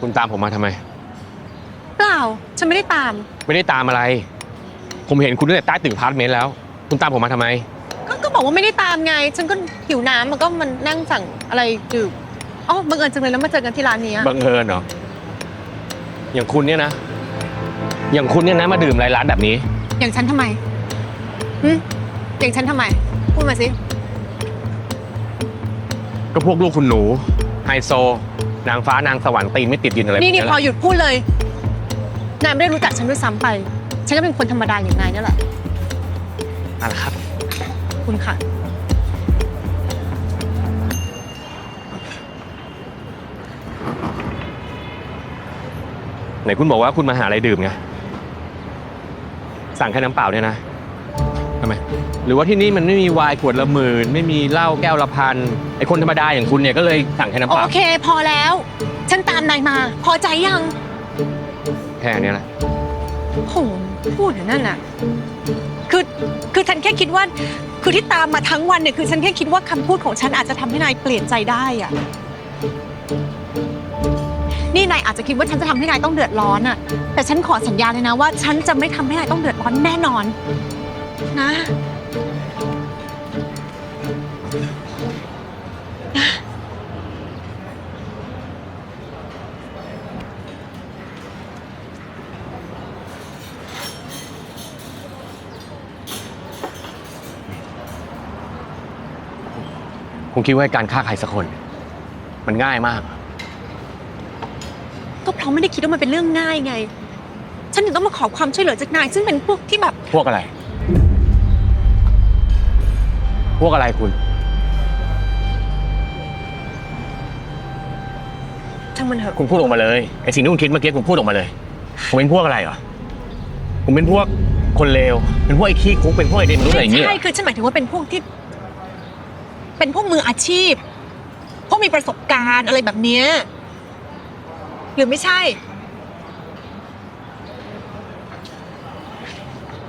คุณตามผมมาทำไม เปล่า ฉันไม่ได้ตาม ไม่ได้ตามอะไร ผมเห็นคุณตั้งแต่ใต้ตึกอพาร์ตเมนต์แล้ว คุณตามผมมาทำไม ก็ก็บอกว่าไม่ได้ตามไง ฉันก็หิวน้ำมันก็มันนั่งสั่งอะไรดื่มอ๋อบังเอิญจังเลยแล้วมาเจอกันที่ร้านนี้อะบังเอิญเหรอ อย่างคุณเนี่ยนะ อย่างคุณเนี่ยนะมาดื่มอะไรร้านแบบนี้ อย่างฉันทำไมหึอย่างฉันทำไม พูดมาสิ ก็พวกลูกคุณหนูไฮโซ นางฟ้านางสวรรค์ตีนไม่ติดดินอะไรนี่นี่แบบพอแหละหยุดพูดเลย นายไม่ได้รู้จักฉันด้วยซ้ำไป ฉันก็เป็นคนธรรมดาอย่างนายนี่แหละนั่นแหละครับ คุณค่ะ ไหนคุณบอกว่าคุณมาหาอะไรดื่มไง สั่งแค่น้ำเปล่าเนี่ยนะ ทำไมหรือว่าที่นี่มันไม่มีไวน์ขวดละหมื่นไม่มีเหล้าแก้วละพันไอคนธรรมดาอย่างคุณเนี่ยก็เลยสั่งแค่น้ำเปล่าโอเค พอแล้ว ฉันตามนายมา พอใจยังแค่เนี้ยแหละโอ้โหพูดอย่างนั้นน่ะ คือคือฉันแค่คิดว่า คือที่ตามมาทั้งวันเนี่ยคือฉันแค่คิดว่าคำพูดของฉันอาจจะทำให้นายเปลี่ยนใจได้อะนี่นายอาจจะคิดว่าฉันจะทำให้นายต้องเดือดร้อนอะแต่ฉันขอสัญญาเลยนะว่า ฉันจะไม่ทำให้นายต้องเดือดร้อนแน่นอน นะคุณคิดว่าการฆ่าใครสักคน มันง่ายมาก ก็เพราะไม่ได้คิดว่ามันเป็นเรื่องง่ายไง ฉันถึงต้องมาขอความช่วยเหลือจากนาย ซึ่งเป็นพวกที่แบบ พวกอะไร พวกอะไรคุณช่างมันเถอะ คุณพูดออกมาเลยไอสิ่งที่คุณคิดเมื่อกี้คุณพูดออกมาเลย ผมเป็นพวกอะไรเหรอผมเป็นพวกคนเลวเป็นพวกไอ้ขี้คุกเป็นพวกไอ้เดนมนุษย์อะไรอย่างเงี้ยใช่ คือฉันหมายถึงว่าเป็นพวกที่ เป็นพวกมืออาชีพ พวกมีประสบการณ์อะไรแบบเนี้ยหรือไม่ใช่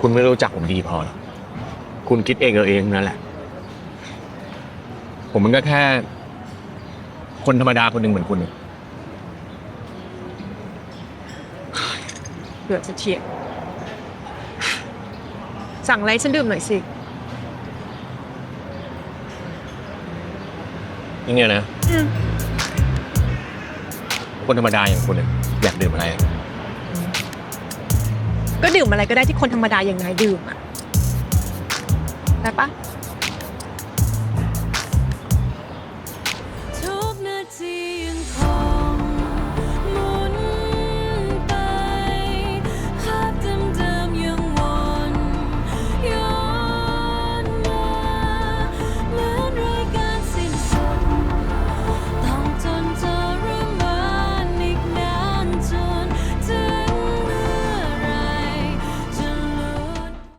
คุณไม่รู้จักผมดีพอหรอกคุณคิดเองเออเองนั่นแหละ ผมมันก็แค่ คนธรรมดาคนหนึ่งเหมือนคุณเดือดจะเฉียดสั่งอะไรฉันดื่มหน่อยสิ นี่เนี่ยนะ อืมคนธรรมดาอย่างคุณเนี่ยอยากดื่มอะไรอะก็ดื่มอะไรก็ได้ที่คนธรรมดาอย่างนายดื่มอะได้ปะ